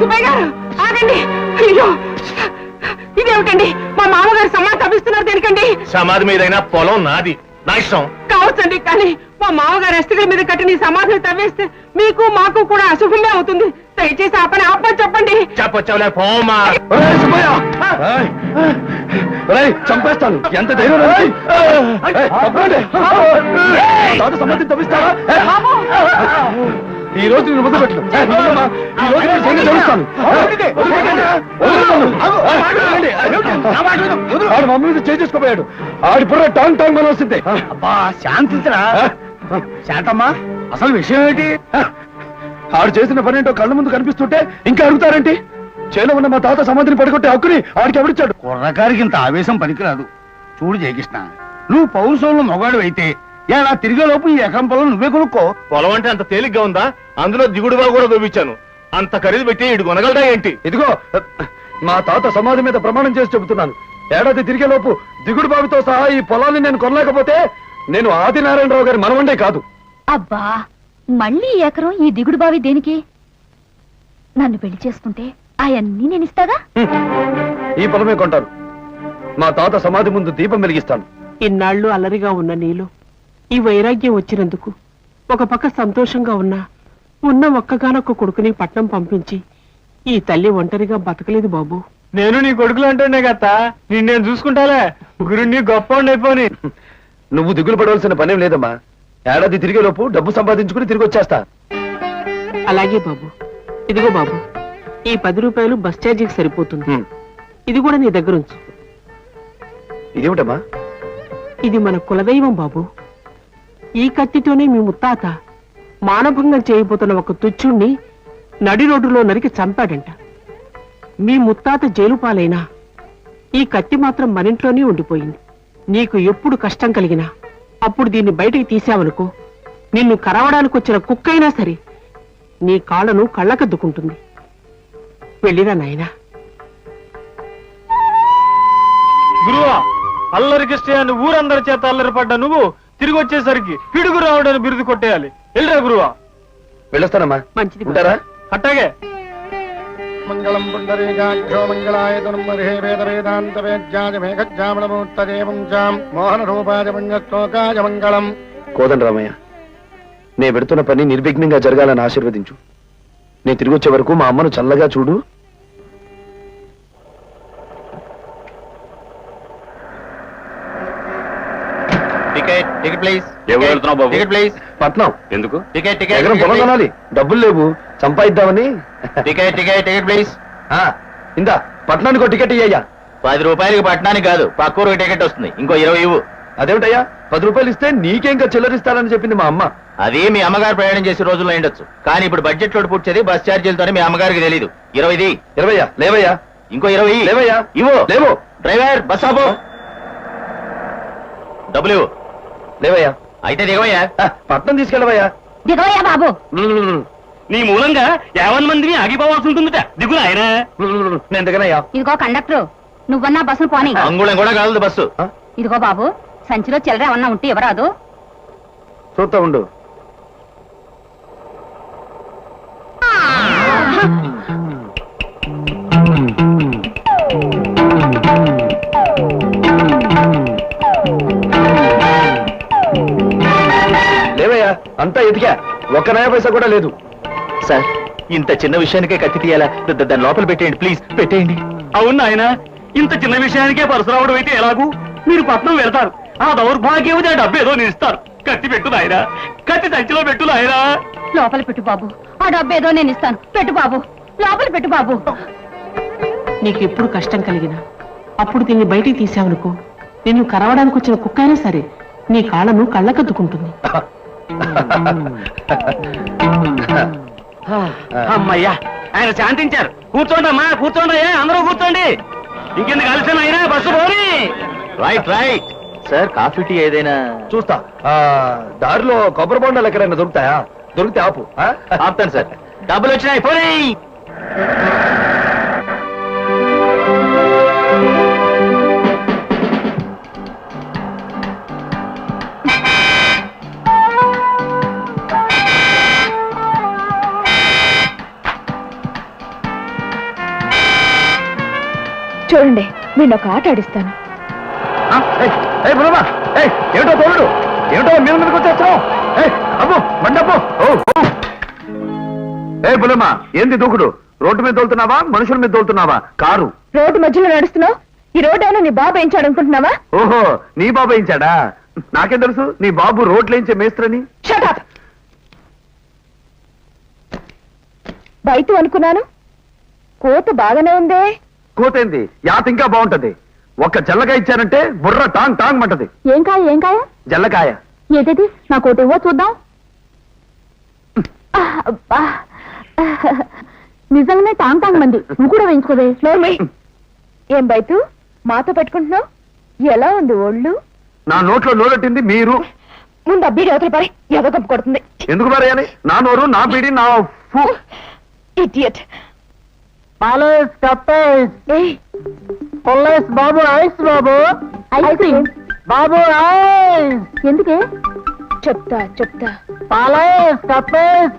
సుబ్బయ్య గారు ఆగండి. అయ్యో. ఇదేమిటండి? మా మామగారు సమాధి తప్పిస్తున్నారు దేనికండి? సమాధి మీదైనా పొలం నాది. నా ఇష్టం. కావచ్చండి కానీ మా మామగారు ఎస్టికల మీద కట్టిన ఈ సమాధిని తవ్వేస్తే మీకు మాకు కూడా అశుభమే అవుతుంది. దయచేసి ఆ పని ఆపని చెప్పండి. చెప్పొచ్చావులే పోమా ఒరేయ్ సుబ్బయ్య! ఏయ్! ఒరేయ్, చంపేస్తాను. ఎంత ధైర్యం రా నీకు? ఏయ్, తప్పండి. తాత సమ్మతిని తప్పిస్తావా ఏయ్! ఈ రోజు నేను నువ్వమ్మా, ఈ రోజు నేను. ఆడు మమ్మీ మీద చేసుకోపోయాడు ఆడి టాంగ్ టాంగ్ మన వస్తుంది. అబ్బా శాంతించరా? శాంతమ్మా అసలు విషయం ఏంటి ఆడు చేసిన పని ఏంటో కళ్ళ ముందు కనిపిస్తుంటే ఇంకా అడుగుతారేంటి? చేలో ఉన్న మా తాత సమాధిని పడగొట్టే హక్కుని ఆడికి ఎవరిచ్చాడు? కుర్రకారికి ఇంత ఆవేశం పనికిరాదు. చూడు జయకృష్ణ నువ్వు పౌరుషంలో మొగాడు అయితే ఎలా తిరిగేలోపు ఈ ఎకరం పొలం నువ్వే కొనుక్కో. పొలం అంటే అంత తేలిగ్గా ఉందా? అందులో దిగుడుగా కూడా చూపించాను అంత ఖరీదు పెట్టి ఇటు కొనగలదా ఏంటి? ఇదిగో మా తాత సమాధి మీద ప్రమాణం చేసి చెబుతున్నాను. ఏడాది తిరిగేలోపు దిగుడు బావితో సహా ఈ పొలాన్ని నేను కొనలేకపోతే నేను ఆదినారాయణరావు గారి మనవండే కాదు. అబ్బా మళ్ళీ ఈ ఎకరం ఈ దిగుడు బావి దేనికి? నన్ను పెళ్ళి చేసుకుంటే అవన్నీ నేను ఇస్తాగా? ఈ పొలమే కొంటారు మా తాత సమాధి ముందు దీపం వెలిగిస్తాను. ఇన్నాళ్ళు అల్లరిగా ఉన్న నీలో ఈ వైరాగ్యం వచ్చినందుకు ఒక పక్క సంతోషంగా ఉన్నా ఉన్న ఒక్కగానొక్క కొడుకుని పట్నం పంపించి ఈ తల్లి ఒంటరిగా బతకలేదు బాబు. నేను నీ కొడుకులు అంటున్నా కదా నిన్ను నేను చూసుకుంటాలే. గురుణ్ణి గొప్ప అయిపోని. నువ్వు దిగులు పడవలసిన పనేం లేదమ్మా. ఏడాది తిరిగేలోపు డబ్బు సంపాదించుకుని తిరిగి వచ్చేస్తా అలాగే బాబు. ఇదిగో బాబు ఈ పది రూపాయలు బస్ ఛార్జీకి సరిపోతుంది. ఇది కూడా నీ దగ్గర ఉంచు ఇదేమిటమ్మా? ఇది మన కులదైవం బాబు. ఈ కత్తితోనే మీ ముత్తాత మానభంగం చేయబోతున్న ఒక తుచ్చుణ్ణి నడి రోడ్డులో నరికి చంపాడంట. మీ ముత్తాత జైలు పాలైనా ఈ కత్తి మాత్రం మనింట్లోనే ఉండిపోయింది. నీకు ఎప్పుడు కష్టం కలిగినా అప్పుడు దీన్ని బయటికి తీసావనుకో నిన్ను కరవడానికి వచ్చిన కుక్కైనా సరే నీ కాళ్ళను కళ్ళకద్దుకుంటుంది. వెళ్ళిరా నాయనా. గురువా అల్లరి ఊరందరి చేత అల్లరి పడ్డా నువ్వు తిరిగి వచ్చేసరికి పిడుగు రావడానికి బిరుదు కొట్టేయాలి. వెళ్ళరా గురువా? వెళ్ళొస్తానమ్మా. మంచిది. ఉంటారా? అట్టాగే. మంగళం పుండరీకాక్షో మంగళాయతనం మర్హే వేద వేదాంత వేద్యాజ మేఘజ్జామణమూర్తదేవం జాం మోహన రూపాయ పుణ్యశ్లోకాయ మంగళం. కోదండ రామయ్య నేను పెడుతున్న పని నిర్విఘ్నంగా జరగాలని ఆశీర్వదించు. నేను తిరిగి వచ్చే వరకు మా అమ్మను చల్లగా చూడు. టికెట్ టికెట్ ప్లీజ్ ఎవరు వెళ్తున్నావు బాబు? టికెట్ ప్లీజ్ పట్నం. ఎందుకు? టికెట్ ఎకరం పొలం కొనాలి. డబ్బులు లేవు. సంపాదిద్దామని. టికెట్ టికెట్ టికెట్ ప్లీజ్ ఆ, ఇందా పట్నానికి ఒక టికెట్ ఇయ్యా పది రూపాయలకి పట్టణానికి కాదు పక్కూరు టికెట్ వస్తుంది. ఇంకో ఇరవై ఇవ్వు. అదేమిటయ్యా? పది రూపాయలు ఇస్తే నీకేంకా చిల్లరిస్తానని చెప్పింది మా అమ్మ. అది మీ అమ్మగారు ప్రయాణం చేసే రోజుల్లో ఉండొచ్చు కానీ ఇప్పుడు బడ్జెట్లో పుట్టేది బస్ ఛార్జీలతోనే మీ అమ్మగారికి తెలియదు ఇరవైది. ఇరవయ్యా లేవయ్యా. ఇంకో ఇరవై. లేవయ్యా. ఇవ్వు. లేవు. డ్రైవర్ బస్ ఆపు. డబ్బులు లేవయ్యా. అయితే దిగవయ్యా. పట్నం తీసుకెళ్ళవయ్యా. దిగవయ్యా బాబు. నీ మూలంగా యావన్ మందిని ఆగిపోవాల్సి ఉంటుందిట. దిగులు ఆయన నేను దిగనయ్యా ఇదిగో కండక్టర్ నువ్వన్నా బస్సును పోనీ. అంగుళం కూడా కలదు బస్సు. ఇదిగో బాబు సంచిలో చిల్లర ఏమన్నా ఉంటే ఇవ్వరాదు. చూస్తా ఉండు. లేవయ్యా అంతా ఎతికా ఒక్క నయ పైసా కూడా లేదు. సార్. ఇంత చిన్న విషయానికే కత్తి తీయాలా? ద- ద- దాన్ని లోపల పెట్టేయండి ప్లీజ్. పెట్టేయండి. అవును ఆయన ఇంత చిన్న విషయానికే పరశురాముడు అయితే ఎలాగూ? మీరు పట్నం వెళ్తారు. ఆ దౌర్భాగ్యం ఆ డబ్బు ఏదో నేను ఇస్తారు కత్తి పెట్టు నాయనా. కత్తి సంచిలో పెట్టు నాయనా. లోపల పెట్టు బాబు. ఆ డబ్బు ఏదో నేను ఇస్తాను. పెట్టు బాబు. లోపల పెట్టు బాబు. నీకు ఎప్పుడు కష్టం కలిగినా అప్పుడు దీన్ని బయటికి తీసావనుకో నిన్ను కరవడానికి వచ్చిన కుక్క అయినా సరే నీ కాళ్ళను కళ్ళకద్దుకుంటుంది. అమ్మయ్యా ఆయన శాంతించారు. కూర్చోండి అమ్మా కూర్చోండి అయ్యా అందరూ కూర్చోండి. ఇంకెందుకు కలిసిన అయినా బస్సు పోని. Right right sir coffee tea ఏదైనా? చూస్తా. ఆ, దారిలో కొబ్బరి బొండాలు ఎక్కడైనా దొరుకుతాయా? దొరికితే ఆపు ఆ? ఆపుతాను సార్ డబ్బులు వచ్చినాయి పోనీ. నేను ఒక ఆట ఆడిస్తాను. ఏమిటో తోడు ఏమిటో మీద మీదకి వచ్చేస్తున్నావు? అబ్బో బండబ్బో. ఏ ఏంది దూకుడు? రోడ్డు మీద తోలుతున్నావా? మనుషుల మీద తోలుతున్నావా? కారు. రోడ్డు మధ్యలో నడుస్తున్నావు? ఈ రోడ్డు అయినా నీ బాబు వేయించాడు అనుకుంటున్నావా ఓహో నీ బాబు వేయించాడా? నాకేం తెలుసు? నీ బాబు రోడ్లేంచే మేస్త్రని. షటప్ బయట అనుకున్నాను. కోత బాగానే ఉందే. కూతేంది? యాత ఇంకా బాగుంటది. ఒక్క జల్లకాయ ఇచ్చానంటే బుర్ర టాంగ్ టాంగ్ మంటది. ఏం కాయ ఏం కాయ? జల్లకాయ. ఏదది? నా కోట ఇవ్వ చూద్దాం. అబ్బా. నిజంగానే టాంగ్ టాంగ్ మంది. నువ్వు కూడా వేయించుకోవే. ఏం బయట మాతో పెట్టుకుంటున్నావు? ఎలా ఉంది ఒళ్ళు? నా నోట్లో నోరెట్టింది మీరు. ముందు అబ్బీడి అవతల పరి ఎదగంపు కొడుతుంది. ఎందుకు మరేయాలి నా నోరు నా బీడి నా ఫు. ఇడియట్. పాలేస్ కప్పేస్ ఏయ్ పొల్లేస్ బాబు ఐస్ బాబు ఐస్ క్రీమ్ బాబు ఐస్ ఎందుకే? చెప్తా చెప్తా. పాలేస్ కప్పేస్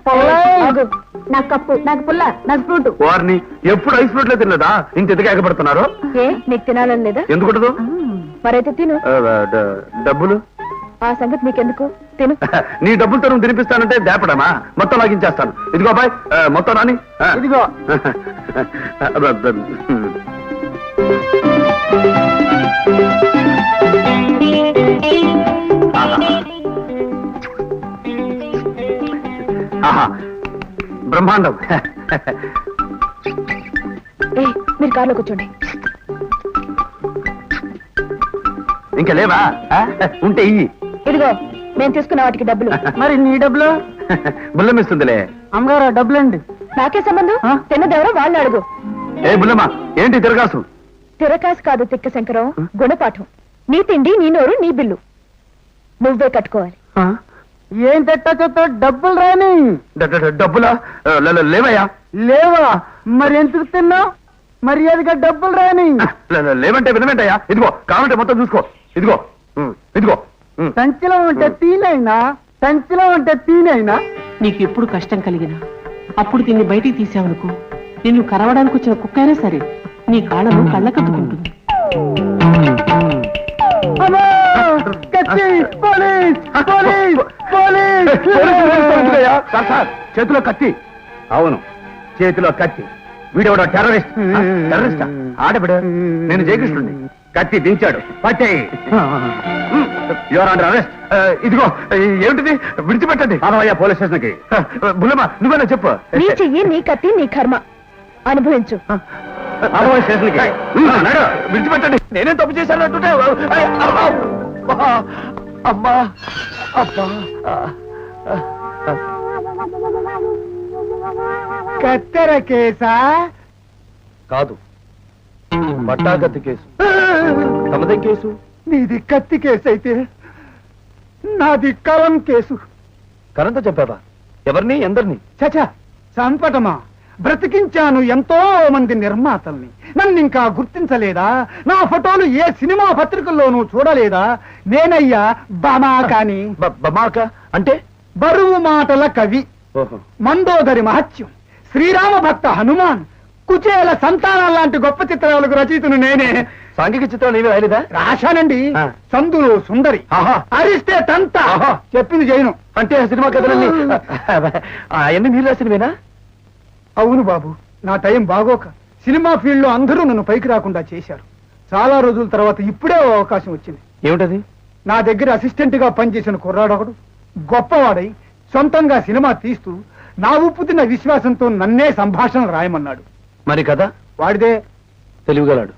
ఆగు. నాకు కప్పు నాకు పుల్ల నాకు ఫ్రూట్. వారిని ఎప్పుడు ఐస్ ఫ్రూట్లే తినలేదా? ఇంత ఎందుకు ఎగబడుతున్నారు ఏ నీకు తినాలని లేదా? ఎందుకుంటదు మరైతే తిను. డబ్బులు? ఆ సంగతి నీకెందుకు? తిను. నీ డబ్బులతో నువ్వు తినిపిస్తానంటే దేపడమా మొత్తం లాగించేస్తాను. ఇదిగో అబ్బాయి ఆ, మొత్తం రాని. ఇదిగో. బ్రహ్మాండం. మీరు కార్లో కూర్చోండి. ఇంకా లేవా? ఉంటే ఇయ్యి. ఇదిగో నేను తీసుకున్న వాటికి డబ్బులు. మరి నీ డబ్బులు? బుల్లమిస్తుందిలే అమ్మగారు డబ్బులండి? నాకే సంబంధం? ఆ? తిన్నదెవరో వాళ్ళు అడుగు. ఏ బుల్లమ్మ ఏంటి తిరగాసు తిరకాసు కాదు తిక్క శంకరం గుణపాఠం. నీ తిండి నీ నోరు నీ బిల్లు. నువ్వే కట్టుకోవాలి. ఏం తెట్టా చెప్తా డబ్బులు రాని. డబ్బులా? లేవయ్యా. లేవా? మరి ఎందుకు తిన్నావు? మర్యాదగా డబ్బులు రాని. లేవంటే వినవేంటయ్యా ఇదిగో కావాలంటే మొత్తం చూసుకో. ఇదిగో ఇదిగో. సంచిలో ఉంటే తీనైనా? సంచిలో ఉంటే తీనైనా? నీకు ఎప్పుడు కష్టం కలిగినా అప్పుడు దీన్ని బయటికి తీసావనుకో. నిన్ను కరవడానికి వచ్చిన కుక్క అయినా సరే నీ కాళ్ళను సార్, చేతిలో కత్తి. అవును చేతిలో కత్తి. వీడెవడో టెర్రరిస్ట్. టెర్రరిస్టా? ఆడబిడ నేను జయకృష్ణుడిని. కత్తి దించాడు. పట్టే యువర్ అండర్ అరెస్ట్. ఇదిగో ఏమిటిది? విడిచిపెట్టండి. అదవయ్యా పోలీస్ స్టేషన్కి. బుల్లమ్మ నువ్వేనా చెప్పు. నీ చెయ్యి నీ కత్తి నీ కర్మ. అనుభవించు. నడు, విడిచిపెట్టండి. నేనేం తప్పు చేశాను అంటుంటే అమ్మా, అమ్మా అబ్బా కత్తెర కేసా? కాదు. పట్టాగత్తి కేసు. తమదే కేసు? నీది కత్తి కేసు అయితే నాది కలం కేసు. కరంత చెప్పావా ఎవరిని? ఎందరిని? చచా సంపటమా బ్రతికించాను ఎంతో మంది నిర్మాతల్ని. నన్ను ఇంకా గుర్తించలేదా? నా ఫోటోలు ఏ సినిమా పత్రికల్లోనూ చూడలేదా? నేనయ్యా బమా కాని. బ- బమాక అంటే? బరువు మాటల కవి. ఓహో. మందోదరి మహత్యం. శ్రీరామ భక్త హనుమాన్. కుచేల సంతానం లాంటి గొప్ప చిత్రాలకు రచయితను నేనే. సాంఘిక చిత్రాలు ఏమీ రాయలేదా? రాశానండి. ఆ. సందులు సుందరి ఆహా. అరిస్తే తంత ఆహా. చెప్పింది చేయను అంటే ఆ సినిమా కథలన్నీ. అవన్నీ మీరు రాసినవేనా అవును బాబు నా టైం బాగోక. సినిమా ఫీల్డ్లో అందరూ నన్ను పైకి రాకుండా చేశారు. చాలా రోజుల తర్వాత ఇప్పుడే ఓ అవకాశం వచ్చింది. ఏమిటది? నా దగ్గర అసిస్టెంట్గా పనిచేసిన కుర్రాడొకడు గొప్పవాడై సొంతంగా సినిమా తీస్తూ నా ఉప్పు తిన్న విశ్వాసంతో నన్నే సంభాషణ రాయమన్నాడు. మరి కథ? వాడిదే. తెలివిగలాడు.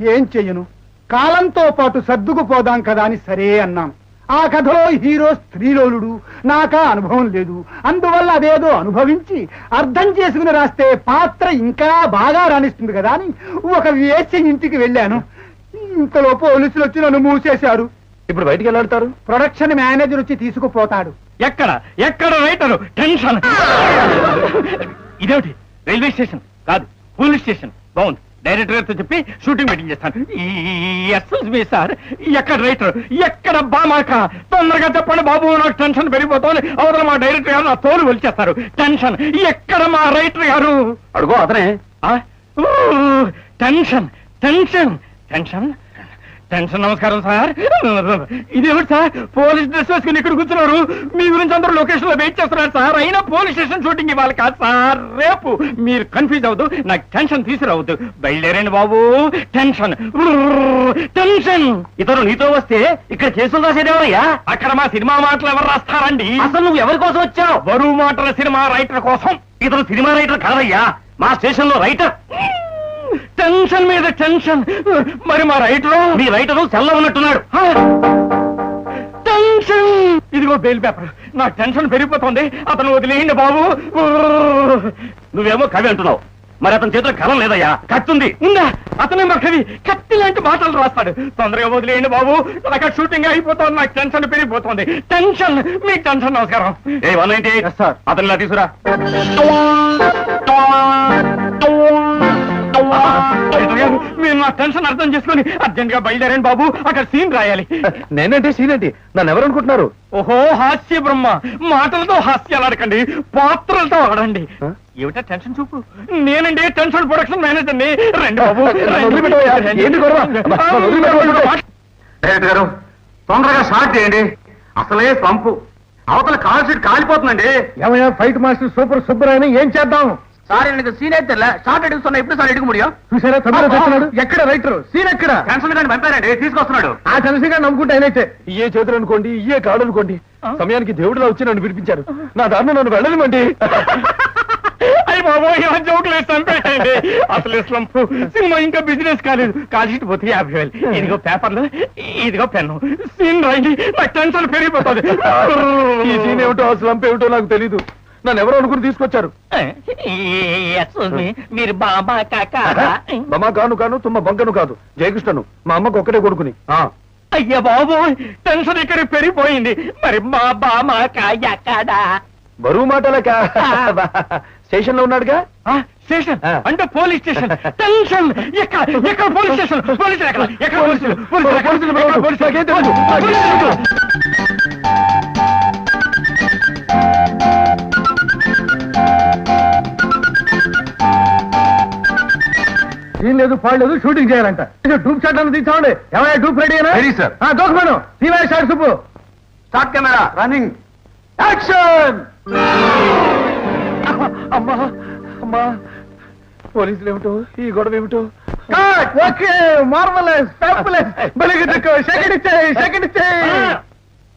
ఏం చెయ్యను? కాలంతో పాటు సర్దుకుపోదాం కదా అని సరే అన్నాను ఆ కథలో హీరో స్త్రీలోలుడు. నాకా అనుభవం లేదు. అందువల్ల అదేదో అనుభవించి అర్థం చేసుకుని రాస్తే పాత్ర ఇంకా బాగా రాణిస్తుంది కదా అని ఒక వేసి ఇంటికి వెళ్ళాను. ఇంతలో పోలీసులు వచ్చి నన్ను మూసేశారు. ఇప్పుడు బయటికి వెళ్ళాడతారు ప్రొడక్షన్ మేనేజర్ వచ్చి తీసుకుపోతాడు. ఎక్కడ? ఎక్కడ రైటరు? టెన్షన్. ఇదేమిటి? Railway station. కాదు. Police station. బాగుంది. డైరెక్టర్ గారితో చెప్పి షూటింగ్ మీటింగ్ చేస్తాను. మీ సార్ ఎక్కడ రైటర్ ఎక్కడ బామాక? తొందరగా చెప్పండి బాబు నాకు టెన్షన్ పెరిగిపోతుంది. అవతల మా డైరెక్టర్ గారు నా తోలు వచ్చేస్తారు టెన్షన్. ఎక్కడ మా రైటర్ గారు? అడుగో అతనే. Tension tension tension. టెన్షన్ నమస్కారం సార్. ఇదేమిటి సార్? పోలీస్ డ్రెస్ వేసుకుని ఇక్కడ కూర్చున్నారు. మీ గురించి అందరూ లొకేషన్లో వెయిట్ చేస్తున్నారు సార్. అయినా పోలీస్ స్టేషన్ షూటింగ్ ఇవ్వాలి కాదు సార్. రేపు మీరు కన్ఫ్యూజ్ అవ్వద్దు నాకు టెన్షన్ తీసుకురావద్దు. బయలుదేరండి బాబు. టెన్షన్. టెన్షన్. ఇతను నీతో వస్తే ఇక్కడ కేసులు రాసేదేవరయ్యా అక్కడ మా సినిమా మాటలు ఎవరు రాస్తారండి? అసలు నువ్వు ఎవరి కోసం వచ్చావు? బరువు మాటల సినిమా రైటర్ కోసం. ఇతను సినిమా రైటర్ కాదయ్యా మా స్టేషన్లో రైటర్. టెన్షన్ మీద టెన్షన్. మరి మా రైటర్ మీ రైటరు సెల్ల ఉన్నట్టున్నాడు. టెన్షన్. ఇదిగో బెయిల్ పేపర్. నా టెన్షన్ పెరిగిపోతుంది. అతను వదిలేయండి బాబు. నువ్వేమో కవి అంటున్నావు. మరి అతని చేతిలో కలం లేదయ్యా. కత్తి ఉంది? అతనే మరి కవి. కత్తి లాంటి మాటలు రాస్తాడు. తొందరగా వదిలేయండి బాబు. నాకు షూటింగ్ అయిపోతుంది. నాకు టెన్షన్ పెరిగిపోతుంది. టెన్షన్. మీ టెన్షన్ నమస్కారం. ఏ వన్ సార్ అతను ఇలా తీసురా మీరు నా టెన్షన్ అర్థం చేసుకుని అర్జెంట్గా బయలుదేరండి బాబు. అక్కడ సీన్ రాయాలి. నేనంటే సీన్ ఏంటి? నన్ను ఎవరు అనుకుంటున్నారు? ఓహో హాస్య బ్రహ్మ. మాటలతో హాస్యాలు ఆడకండి. పాత్రలతో ఆడండి? ఏమిటా టెన్షన్ చూపు? నేనండి టెన్షన్ ప్రొడక్షన్ మేనేజర్ని. రండి బాబు. డైరెక్టర్ గారు తొందరగా స్టార్ట్ చేయండి. అసలే పంపు అవతల కాల్ షీట్ కాలిపోతుందండి. ఏమయ్యా ఫైట్ మాస్టర్ సూపర్ సుబ్బరాయని ఏం చేద్దాం? సార్ எனக்கு సీన్ అయితే షార్ట్ అడుగుతున్నా ఎప్పుడు సార్ ఎడుగు ముడియో చూసారా తొందర తెస్తున్నాడు ఎక్కడ రైటర్ సీన్ ఎక్కడ టెన్షన్ గాని పంపారండి తీసుకొస్తున్నాడు ఆ చంద్రశేఖర్ నమ్ముకుంటే ఆయనైతే ఇయ్యే చేతులు అనుకోండి ఇయ్యే కాడు అనుకోండి సమయానికి దేవుడిలా వచ్చి నన్ను విడిపించారు నా దారిలో నన్ను వెళ్ళనివ్వండి అయ్యి బాబు ఏమైనా జోకులు వేసి చంపేయండి అసలు స్లంప్ సినిమా ఇంకా బిజినెస్ కాలేదు కాల్ షీట్ పోతే యాభై వేలు ఇదిగో పేపర్లు ఇదిగో పెన్ను సీన్ రాయండి నాకు టెన్షన్ పెరిగిపోతుంది ఈ సీన్ ఏమిటో ఆ స్లంప్ ఏమిటో నాకు తెలీదు నన్ను ఎవరు అనుకుని తీసుకొచ్చారు. మీరు బాబా బమా కాను కాను తుమ్మ బంకను కాదు. జయకృష్ణను మా అమ్మకు ఒక్కటే కొడుకుని. అయ్యా బాబు టెన్షన్ ఇక్కడ పెరిగిపోయింది. మరి మా బామా కాయకాడా బరువు మాటలక? స్టేషన్లో ఉన్నాడుగా? స్టేషన్. అంటే పోలీస్ స్టేషన్. టెన్షన్ ఎక్కడ ఎక్కడ పోలీస్ స్టేషన్? పోలీసులు ఎక్కడ? ఎక్కడ పోలీసులు? పోలీసులు? పోలీసులు సీన్ లేదు పాడు లేదు షూటింగ్ చేయాలంట. డూప్ షాట్ అని తీసుకోండి. ఏమయ్యా డూప్ రెడీ Ready, sir. దోసమను నీవే shot Subbu start camera. Running. Action! అమ్మా అమ్మా. పోలీసులు ఏమిటో ఈ గొడవ ఏమిటో? ఓకే మార్వలెస్ ఫ్యాబులస్ బలిగి దిక్కు సెకండ్ ఇచ్చేయి సెకండ్ ఇచ్చేయి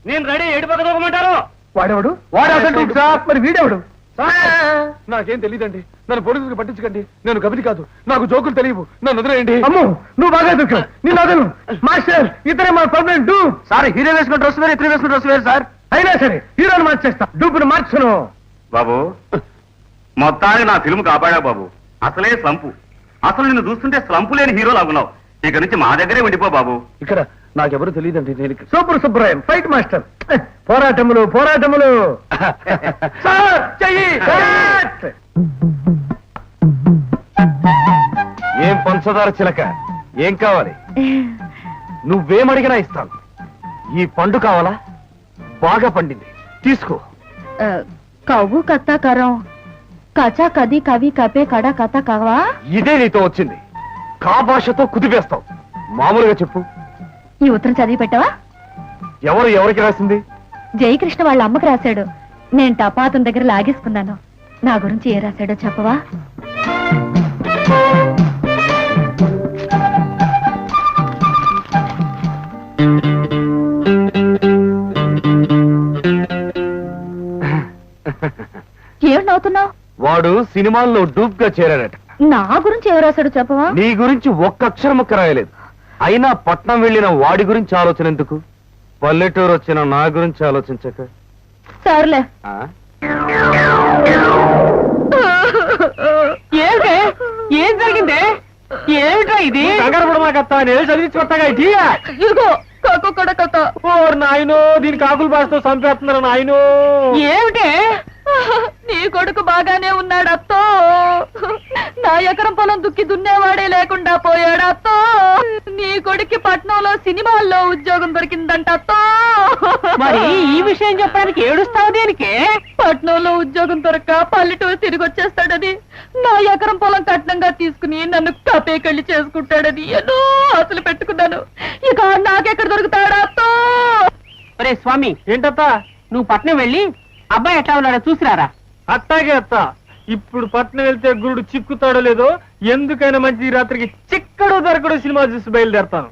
నేను రెడీ ఏడు పక్క దూకమంటారు వాడెవడు? వాడు అసలు మరి వీడెవడు? నాకేం తెలియదండి నన్ను పోలీసులకు పట్టించకండి. నేను కబిలి కాదు. నాకు జోకులు తెలియవు. నన్ను వదిలేయండి. అమ్ము నువ్వు బాగా వదలు మాస్టర్ ఇతరే మా పర్మనెంట్ డూప్. సార్ హీరో వేసుకున్న డ్రెస్ వేరు ఇతర వేసుకున్న డ్రెస్ వేరు సార్. అయినా సరే హీరోని మార్చేస్తా. డూపును మార్చను. బాబు మొత్తానికి నా ఫిల్మ్ కాపాడా బాబు. అసలే స్లంపు. అసలు నిన్ను చూస్తుంటే స్లంపు లేని హీరో లాగున్నావు ఇక నుంచి మా దగ్గరే ఉండిపో బాబు. ఇక్కడ నాకెవరు తెలియదండి. నేను సూపర్ సుబ్బరాయన్ ఫైట్ మాస్టర్. పోరాటములు పోరాటములు. సార్ చెయ్యి కట్! ఏం పంచదార చిలక? ఏం కావాలి? నువ్వేమడిగినా ఇస్తాను. ఈ పండు కావాలా? బాగా పండింది. తీసుకో. కవ్వు కత్తా కరం కచా కది కవి కపే కడ కథ కవా? ఇదే నీతో వచ్చింది. కా భాషతో కుదిపేస్తావు. మామూలుగా చెప్పు. ఈ ఉత్తరం చదివి పెట్టవా? ఎవరు ఎవరికి రాసింది? జయకృష్ణ వాళ్ళ అమ్మకి రాశాడు. నేను టపాతం దగ్గర లాగేసుకున్నాను. నా గురించి ఏ రాశాడో చెప్పవా? ఏమిటి నవ్వుతున్నావు? వాడు సినిమాల్లో డూప్గా చేరాడట. నా గురించి ఏ రాశాడో చెప్పవా? నీ గురించి ఒక్క అక్షరం ముక్క రాయలేదు. అయినా పట్నం వెళ్ళిన వాడి గురించి ఆలోచన ఎందుకు పల్లెటూరు వచ్చిన నా గురించి ఆలోచించక. సర్లే. ఆ? ఏమిటే? ఏం జరిగింది? ఏమిటా ఇది? కంగారు పడమాకత్తా నేను చదివించి కొత్తగా ఇటీయా ఇదిగో కాకు కూడా కథ. ఓ నాయనో దీని కాకులు బాస్తో చంపేస్తున్నారు నాయనో? ఏమిటే? నీ కొడుకు బాగానే ఉన్నాడు అత్తో నా ఎకరం పొలం దుక్కి దున్నేవాడే లేకుండా పోయాడు అత్తో నీ కొడుక్కి పట్నంలో సినిమాల్లో ఉద్యోగం దొరికిందంట అత్తో మరి ఈ విషయం చెప్పడానికి ఏడుస్తావు దేనికే? పట్నంలో ఉద్యోగం దొరక్క పల్లెటూరు తిరిగి వచ్చేస్తాడని నా ఎకరం పొలం కట్నంగా తీసుకుని నన్ను కపేకళ్ళి చేసుకుంటాడని ఎన్నో ఆశలు పెట్టుకున్నాను. ఇక నాకెక్కడ దొరుకుతాడా అత్తో ఒరే స్వామి ఏంటత్త? నువ్వు పట్నం వెళ్ళి అబ్బాయి ఎట్లా ఉన్నాడో చూసిరారా అట్టాగే అత్త. ఇప్పుడు పట్నం వెళ్తే గురుడు చిక్కుతాడో లేదో ఎందుకైనా మంచి రాత్రికి చిక్కడో దొరకడో సినిమా చూసి బయలుదేరతాను.